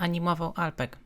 animował Alpek.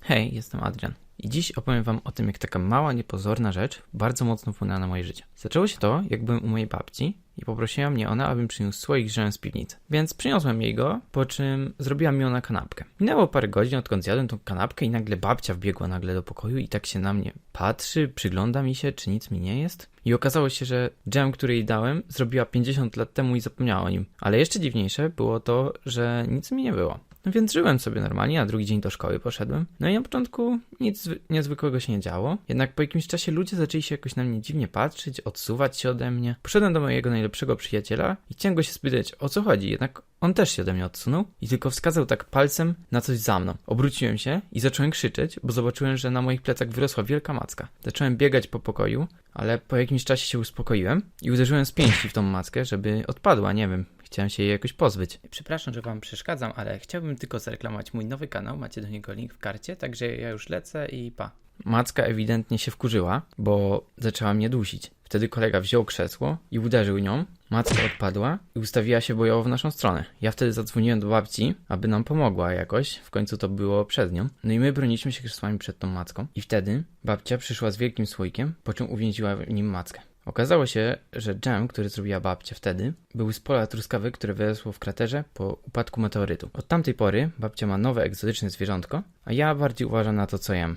Hej, jestem Adrian. I dziś opowiem wam o tym, jak taka mała, niepozorna rzecz bardzo mocno wpłynęła na moje życie. Zaczęło się to, jak byłem u mojej babci i poprosiła mnie ona, abym przyniósł słoik z z piwnicy. Więc przyniosłem jej go, po czym zrobiła mi ona kanapkę. Minęło parę godzin, odkąd zjadłem tą kanapkę i nagle babcia wbiegła nagle do pokoju i tak się na mnie patrzy, przygląda mi się, czy nic mi nie jest. I okazało się, że dżem, który jej dałem, zrobiła 50 lat temu i zapomniała o nim. Ale jeszcze dziwniejsze było to, że nic mi nie było. No więc żyłem sobie normalnie, a drugi dzień do szkoły poszedłem. No i na początku nic zwy- niezwykłego się nie działo. Jednak po jakimś czasie ludzie zaczęli się jakoś na mnie dziwnie patrzeć, odsuwać się ode mnie. Poszedłem do mojego najlepszego przyjaciela i chciałem go się spytać, o co chodzi. Jednak on też się ode mnie odsunął i tylko wskazał tak palcem na coś za mną. Obróciłem się i zacząłem krzyczeć, bo zobaczyłem, że na moich plecach wyrosła wielka macka. Zacząłem biegać po pokoju, ale po jakimś czasie się uspokoiłem i uderzyłem z pięści w tą mackę, żeby odpadła, nie wiem. Chciałem się jej jakoś pozbyć. Przepraszam, że wam przeszkadzam, ale chciałbym tylko zareklamować mój nowy kanał. Macie do niego link w karcie, także ja już lecę i pa. Macka ewidentnie się wkurzyła, bo zaczęła mnie dusić. Wtedy kolega wziął krzesło i uderzył nią. Macka odpadła i ustawiła się bojowo w naszą stronę. Ja wtedy zadzwoniłem do babci, aby nam pomogła jakoś. W końcu to było przed nią. No i my broniliśmy się krzesłami przed tą macką. I wtedy babcia przyszła z wielkim słoikiem, po czym uwięziła w nim mackę. Okazało się, że dżem, który zrobiła babcia wtedy, był z pola truskawy, które wyrosło w kraterze po upadku meteorytu. Od tamtej pory babcia ma nowe egzotyczne zwierzątko, a ja bardziej uważam na to, co jem.